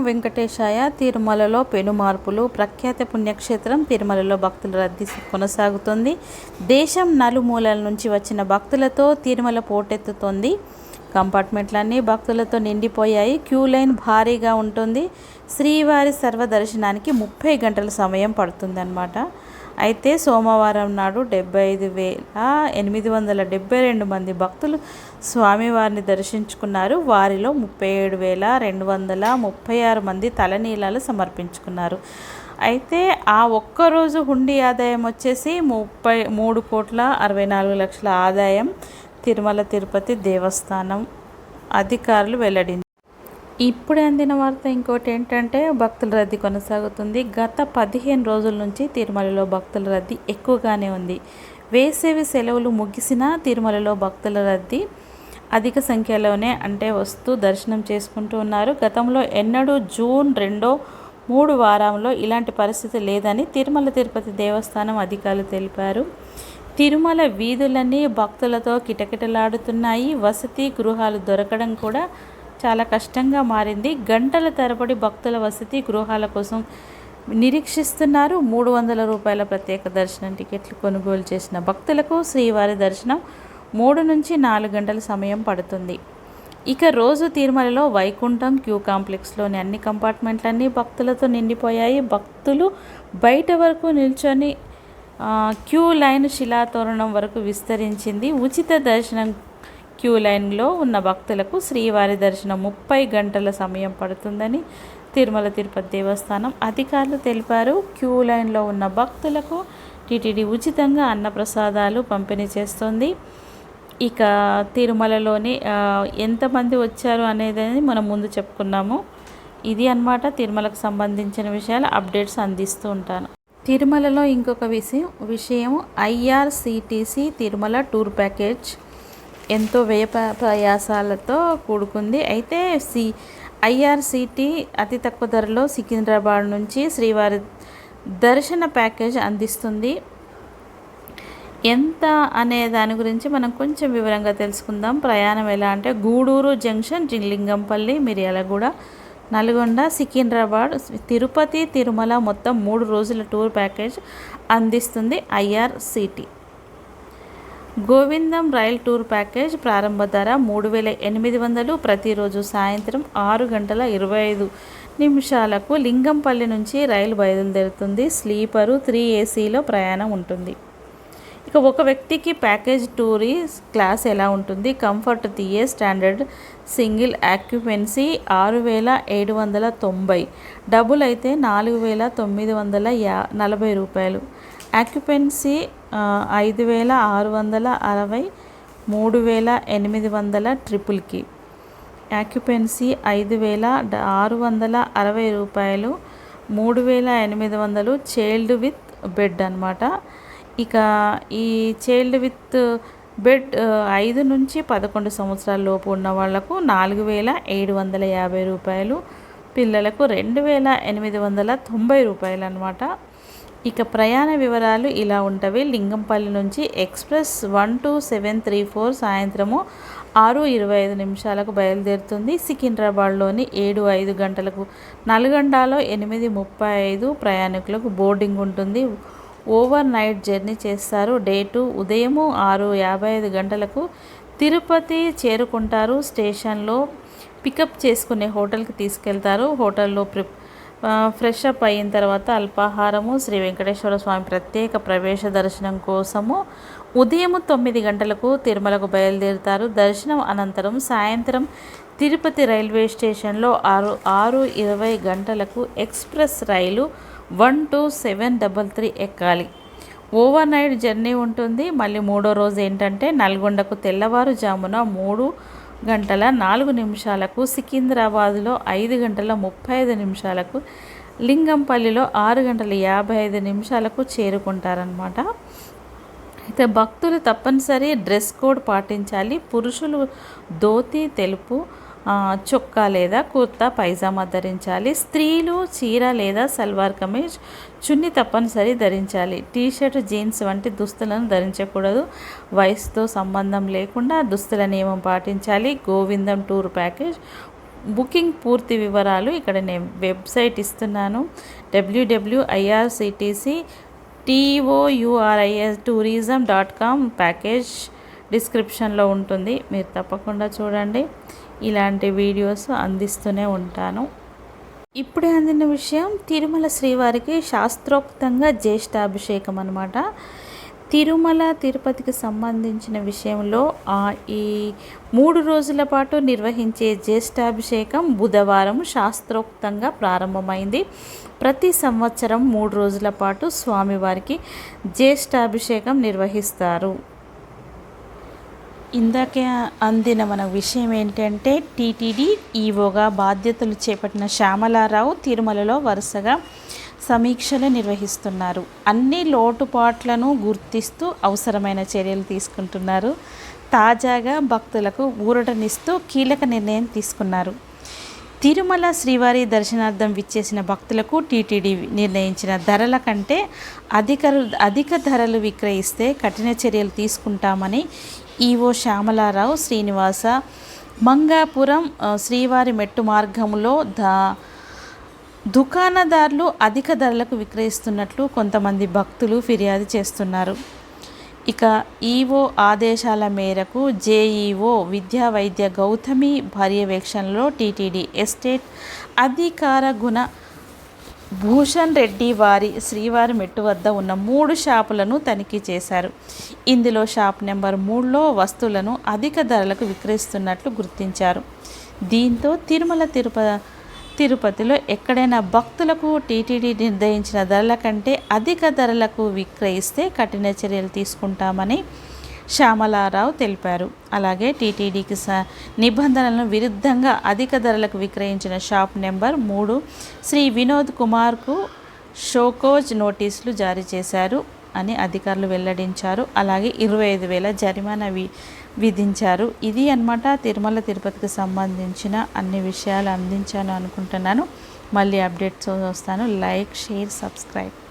వెంకటేశాయ తిరుమలలో పెను మార్పులు ప్రఖ్యాత పుణ్యక్షేత్రం తిరుమలలో భక్తుల రద్దీ కొనసాగుతుంది. దేశం నలుమూలల నుంచి వచ్చిన భక్తులతో తిరుమల పోటెత్తుతోంది. కంపార్ట్మెంట్లన్నీ భక్తులతో నిండిపోయాయి. క్యూ లైన్ భారీగా ఉంటుంది. శ్రీవారి సర్వదర్శనానికి ముప్పై గంటల సమయం పడుతుందన్నమాట. అయితే సోమవారం నాడు డెబ్బై ఐదు వేల ఎనిమిది వందల డెబ్బై రెండు మంది భక్తులు స్వామివారిని దర్శించుకున్నారు. వారిలో ముప్పై ఏడు వేల రెండు వందల ముప్పై ఆరు మంది తలనీలాలు సమర్పించుకున్నారు. అయితే ఆ ఒక్కరోజు హుండీ ఆదాయం వచ్చేసి ముప్పై మూడు కోట్ల అరవై నాలుగు లక్షల ఆదాయం తిరుమల తిరుపతి దేవస్థానం అధికారులు వెల్లడించారు. ఇప్పుడు అందిన వార్త ఇంకోటి ఏంటంటే భక్తుల రద్దీ కొనసాగుతుంది. గత పదిహేను రోజుల నుంచి తిరుమలలో భక్తుల రద్దీ ఎక్కువగానే ఉంది. వేసవి సెలవులు ముగిసినా తిరుమలలో భక్తుల రద్దీ అధిక సంఖ్యలోనే అంటే వస్తూ దర్శనం చేసుకుంటూ ఉన్నారు. గతంలో ఎన్నడూ జూన్ రెండో మూడు వారంలో ఇలాంటి పరిస్థితి లేదని తిరుమల తిరుపతి దేవస్థానం అధికారులు తెలిపారు. తిరుమల వీధులన్నీ భక్తులతో కిటకిటలాడుతున్నాయి. వసతి గృహాలు దొరకడం కూడా చాలా కష్టంగా మారింది. గంటల తరబడి భక్తుల వసతి గృహాల కోసం నిరీక్షిస్తున్నారు. మూడు వందల రూపాయల ప్రత్యేక దర్శనం టికెట్లు కొనుగోలు చేసిన భక్తులకు శ్రీవారి దర్శనం మూడు నుంచి నాలుగు గంటల సమయం పడుతుంది. ఇక రోజు తిరుమలలో వైకుంఠం క్యూ కాంప్లెక్స్లోని అన్ని కంపార్ట్మెంట్లన్నీ భక్తులతో నిండిపోయాయి. భక్తులు బయట వరకు నిల్చొని క్యూ లైన్ శిలాతోరణం వరకు విస్తరించింది. ఉచిత దర్శనం క్యూ లైన్లో ఉన్న భక్తులకు శ్రీవారి దర్శనం ముప్పై గంటల సమయం పడుతుందని తిరుమల తిరుపతి దేవస్థానం అధికారులు తెలిపారు. క్యూ లైన్లో ఉన్న భక్తులకు టీటీడీ ఉచితంగా అన్నప్రసాదాలు పంపిణీ చేస్తుంది. ఇక తిరుమలలోని ఎంతమంది వచ్చారు అనేది మనం ముందు చెప్పుకున్నాము. ఇది అన్నమాట తిరుమలకు సంబంధించిన విషయాలు అప్డేట్స్ అందిస్తూ ఉంటాను. తిరుమలలో ఇంకొక విషయం విషయం ఐఆర్సిటీసీ తిరుమల టూర్ ప్యాకేజ్. ఎంతో వ్యయ ప్రయాసాలతో కూడుకుంది. అయితే సి ఐఆర్సిటి అతి తక్కువ ధరలో సికింద్రాబాద్ నుంచి శ్రీవారి దర్శన ప్యాకేజ్ అందిస్తుంది. ఎంత అనే దాని గురించి మనం కొంచెం వివరంగా తెలుసుకుందాం. ప్రయాణం ఎలా అంటే గూడూరు జంక్షన్ లింగంపల్లి మిర్యాలగూడ నల్గొండ సికింద్రాబాద్ తిరుపతి తిరుమల మొత్తం మూడు రోజుల టూర్ ప్యాకేజ్ అందిస్తుంది IRCT Govindam rail tour package ప్రారంభ ధర మూడు వేల ఎనిమిది వందలు. ప్రతిరోజు సాయంత్రం ఆరు గంటల ఇరవై ఐదు నిమిషాలకు లింగంపల్లి నుంచి రైలు బయలుదేరుతుంది. స్లీపరు త్రీ ఏసీలో ప్రయాణం ఉంటుంది. ఇక ఒక వ్యక్తికి ప్యాకేజ్ టూరీ క్లాస్ ఎలా ఉంటుంది? కంఫర్ట్ తీయే స్టాండర్డ్ సింగిల్ యాక్యుపెన్సీ ఆరు వేల ఏడు వందల తొంభై. డబుల్ అయితే నాలుగు వేల తొమ్మిది వందల యా నలభై రూపాయలు. యాక్యుపెన్సీ ఐదు వేల ఆరు వందల అరవై మూడు వేల ఎనిమిది వందల ట్రిపుల్కి యాక్యుపెన్సీ ఐదు వేల ఆరు వందల అరవై రూపాయలు మూడు వేల ఎనిమిది వందలు చైల్డ్ విత్ బెడ్ అనమాట ఇక ఈ చైల్డ్ విత్ బెడ్ ఐదు నుంచి పదకొండు సంవత్సరాల లోపు ఉన్న వాళ్ళకు నాలుగు వేల ఏడు వందల యాభై రూపాయలు పిల్లలకు రెండు వేల ఎనిమిది వందల తొంభై రూపాయలు అనమాట ఇక ప్రయాణ వివరాలు ఇలా ఉంటవి. లింగంపల్లి నుంచి express one two seven three four సాయంత్రము ఆరు ఇరవై ఐదు నిమిషాలకు బయలుదేరుతుంది. సికింద్రాబాద్లోని ఏడు ఐదు గంటలకు నల్గొండలో ఎనిమిది ముప్పై ఐదు ప్రయాణికులకు బోర్డింగ్ ఉంటుంది. ఓవర్ నైట్ జర్నీ చేస్తారు. డే టూ ఉదయము ఆరు యాభై ఐదు గంటలకు తిరుపతి చేరుకుంటారు. స్టేషన్లో పికప్ చేసుకునే హోటల్కి తీసుకెళ్తారు. హోటల్లో ప్రిప్ ఫ్రెష్ అప్ అయిన తర్వాత అల్పాహారము శ్రీ వెంకటేశ్వర స్వామి ప్రత్యేక ప్రవేశ దర్శనం కోసము ఉదయం తొమ్మిది గంటలకు తిరుమలకు బయలుదేరుతారు. దర్శనం అనంతరం సాయంత్రం తిరుపతి రైల్వే స్టేషన్లో ఆరు ఆరు ఇరవై గంటలకు ఎక్స్ప్రెస్ రైలు one two seven double three ఎక్కాలి. ఓవర్ నైట్ జర్నీ ఉంటుంది. మళ్ళీ మూడో రోజు ఏంటంటే నల్గొండకు తెల్లవారుజామున మూడు గంటల నాలుగు నిమిషాలకు సికింద్రాబాద్లో ఐదు గంటల ముప్పై ఐదు నిమిషాలకు లింగంపల్లిలో ఆరు గంటల యాభై ఐదు నిమిషాలకు చేరుకుంటారనమాట అయితే భక్తులు తప్పనిసరి డ్రెస్ కోడ్ పాటించాలి. పురుషులు ధోతి తెలుపు చొక్కా లేదా కుర్తా పైజామా ధరించాలి. స్త్రీలు చీర లేదా సల్వార్ కమీజ్ చున్ని తప్పనిసరి ధరించాలి. టీషర్ట్ జీన్స్ వంటి దుస్తులను ధరించకూడదు. వయసుతో సంబంధం లేకుండా దుస్తుల నియమం పాటించాలి. గోవిందం టూర్ ప్యాకేజ్. బుకింగ్ పూర్తి వివరాలు ఇక్కడ నేను వెబ్సైట్ ఇస్తున్నాను. WWIRCTC T O U R I S tourism dot com package డిస్క్రిప్షన్లో ఉంటుంది. మీరు తప్పకుండా చూడండి. ఇలాంటి వీడియోస్ అందిస్తూనే ఉంటాను. ఇప్పుడే అందిన విషయం తిరుమల శ్రీవారికి శాస్త్రోక్తంగా జ్యేష్ఠాభిషేకం అనమాట తిరుమల తిరుపతికి సంబంధించిన విషయంలో ఈ మూడు రోజుల పాటు నిర్వహించే జ్యేష్ఠాభిషేకం బుధవారం శాస్త్రోక్తంగా ప్రారంభమైంది. ప్రతి సంవత్సరం మూడు రోజుల పాటు స్వామివారికి జ్యేష్ఠాభిషేకం నిర్వహిస్తారు. ఇందాకే అందిన మన విషయం ఏంటంటే టీటీడీ ఈవోగా బాధ్యతలు చేపట్టిన శ్యామలారావు తిరుమలలో వరుసగా సమీక్షలు నిర్వహిస్తున్నారు. అన్ని లోటుపాట్లను గుర్తిస్తూ అవసరమైన చర్యలు తీసుకుంటున్నారు. తాజాగా భక్తులకు ఊరటనిస్తూ కీలక నిర్ణయం తీసుకున్నారు. తిరుమల శ్రీవారి దర్శనార్థం విచ్చేసిన భక్తులకు టీటీడీ నిర్ణయించిన ధరల కంటే అధిక అధిక ధరలు విక్రయిస్తే కఠిన చర్యలు తీసుకుంటామని ఈవో శ్యామలారావు శ్రీనివాస మంగాపురం శ్రీవారి మెట్టు మార్గంలో దా దుకాణదారులు అధిక ధరలకు విక్రయిస్తున్నట్లు కొంతమంది భక్తులు ఫిర్యాదు చేస్తున్నారు. ఇక ఈవో ఆదేశాల మేరకు జేఈఓ విద్యా వైద్య గౌతమి పర్యవేక్షణలో టీటీడీ ఎస్టేట్ అధికార గుణ భూషణ్ రెడ్డి వారి శ్రీవారి మెట్టు వద్ద ఉన్న మూడు షాపులను తనిఖీ చేశారు. ఇందులో షాప్ నెంబర్ మూడులో వస్తువులను అధిక ధరలకు విక్రయిస్తున్నట్లు గుర్తించారు. దీంతో తిరుమల తిరుప తిరుపతిలో ఎక్కడైనా భక్తులకు టీటీడీ నిర్ణయించిన ధరల కంటే అధిక ధరలకు విక్రయిస్తే కఠిన చర్యలు తీసుకుంటామని శ్యామలారావు తెలిపారు. అలాగే టీటీడీకి స నిబంధనలను విరుద్ధంగా అధిక ధరలకు విక్రయించిన షాప్ నెంబర్ మూడు శ్రీ వినోద్ కుమార్కు షోకోజ్ నోటీసులు జారీ చేశారు అని అధికారులు వెల్లడించారు. అలాగే ఇరవై ఐదు వేల జరిమానా వి విధించారు. ఇది అనమాట తిరుమల తిరుపతికి సంబంధించిన అన్ని విషయాలు అందించాను అనుకుంటున్నాను. మళ్ళీ అప్డేట్స్ వస్తాను. Like share subscribe.